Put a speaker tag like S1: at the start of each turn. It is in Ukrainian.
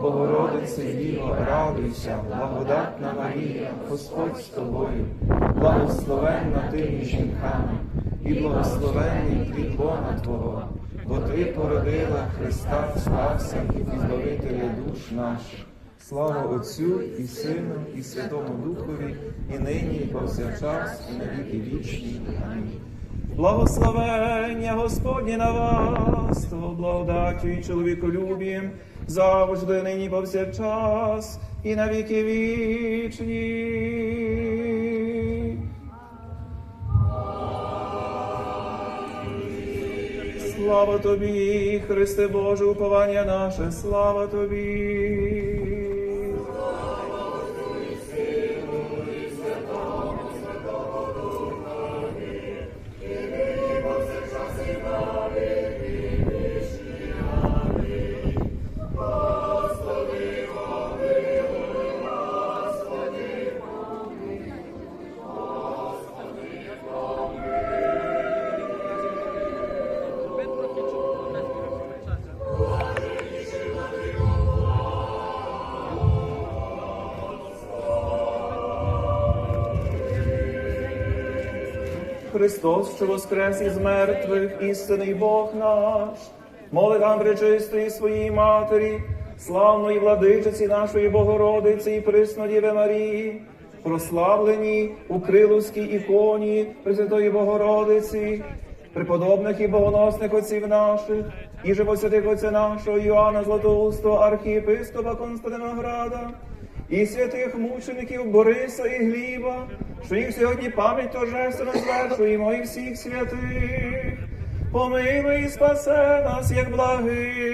S1: Богородице Діво, радуйся, благодатна Марія, Господь з тобою, благословенна ти між жінками, і благословенний плід Бога Твого, бо Ти породила Христа Спаса і Збавителя душ наших. Слава Отцю і Сину, і Святому Духові, і нині, і повсякчас, і на віки вічні. Амінь.
S2: Благословення Господні на вас, то благодаттю і чоловіколюбієм, завжди нині повсякчас, і на віки вічні. Слава тобі, Христе Боже, уповання наше, слава тобі. Христос, що воскрес із мертвих, істинний Бог наш, моли нам пречистої своїй Матері, славної владичиці нашої Богородиці і Приснодіви Марії, прославлені у Криловській іконі Пресвятої Богородиці, преподобних і богоносних отців наших, і живосвятих отця нашого Йоанна Златоустого, архієпископа Константинограда, і святих мучеників Бориса і Гліба, що їх сьогодні пам'ять торжественно звершуємо і всіх святих. Помилуй і спасе нас, як благий.